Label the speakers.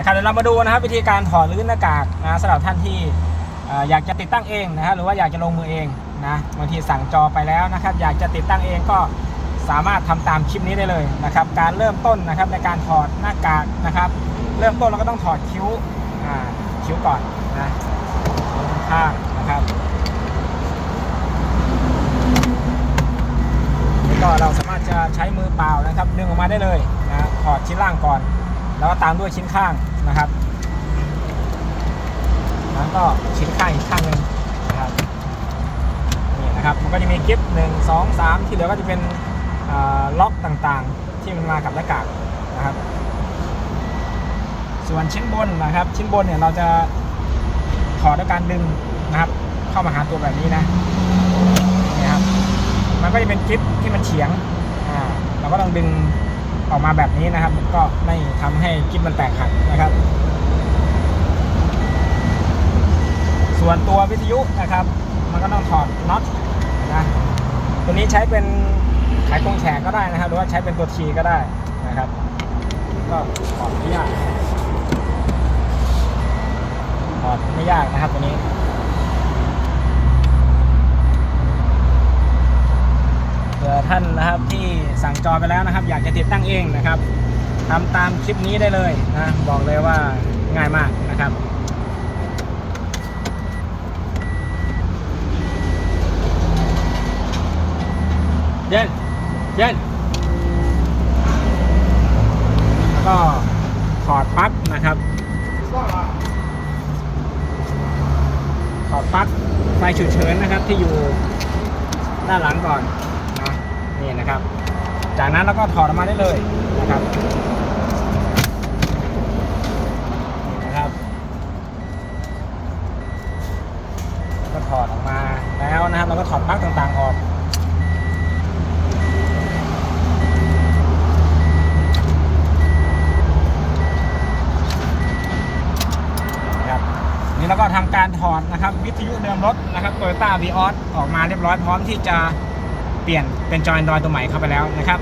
Speaker 1: ะครับเดี๋ยวเรามาดูนะครับวิธีการถอดหรือหน้ากากนะสำหรับท่านที่อยากจะติดตั้งเองนะครับหรือว่าอยากจะลงมือเองนะบางทีสั่งจอไปแล้วนะครับ อยากจะติดตั้งเองก็สามารถทำตามคลิปนี้ได้เลยนะครับ การเริ่มต้นนะครับในการถอดหน้ากากนะครับ เริ่มต้นเราก็ต้องถอดคิ้วคิ้วก่อนนะข้างนะครับแล้วก็เราสามารถจะใช้มือเปล่านะครับ ดึงออกมาได้เลยนะถอดชิ้นล่างก่อน แล้วก็ตามด้วยชิ้นข้างนะครับแล้วก็ชิ้นข้างอีกข้างหนึ่งนะครับนี่นะครับมันก็จะมีกิฟต์หนึ่งสองสามที่เหลือก็จะเป็นล็อกต่างๆ ที่มันมากับหน้ากากนะครับ ส่วนชิ้นบนนะครับ ชิ้นบนเนี่ยเราจะถอดด้วยการดึงนะครับ เข้ามาหาตัวแบบนี้นะนี่ครับมันก็จะเป็นกิฟที่มันเฉียงอ่าเราก็ต้องดึง ออกมาแบบนี้นะครับ ก็ไม่ทำให้กิฟมันแตกหักนะครับ ส่วนตัววิทยุนะครับ มันก็ต้องถอดน็อตนะตัวนี้ใช้เป็นไขควงแฉกก็ได้นะครับ หรือว่าใช้เป็นตัวทีก็ได้นะครับ ก็ถอดไม่ยากถอดไม่ยากนะครับตัวนี้ เผื่อ ท่านนะครับที่สั่งจอไปแล้วนะครับ อยากจะติดตั้งเองนะครับทำตามคลิปนี้ได้เลยนะบอกเลยว่าง่ายมากนะครับเย็นเย็นแล้วก็ถอดปลั๊กนะครับถอดปลั๊กไฟฉุกเฉินนะครับที่อยู่ด้านหลังก่อน นะนี่นะครับ จากนั้นเราก็ถอดออกมาได้เลยนะครับนะครับก็ถอดออกมาแล้วนะครับเราก็ถอดปลั๊กต่างๆออกนะครับนี่เราก็ทำการถอดนะครับ วิทยุเดิมรถนะครับ Toyota v ีออสออกมาเรียบร้อยพร้อมที่จะ เปลี่ยนเป็นจอ Android ตัวใหม่เข้าไปแล้วนะครับ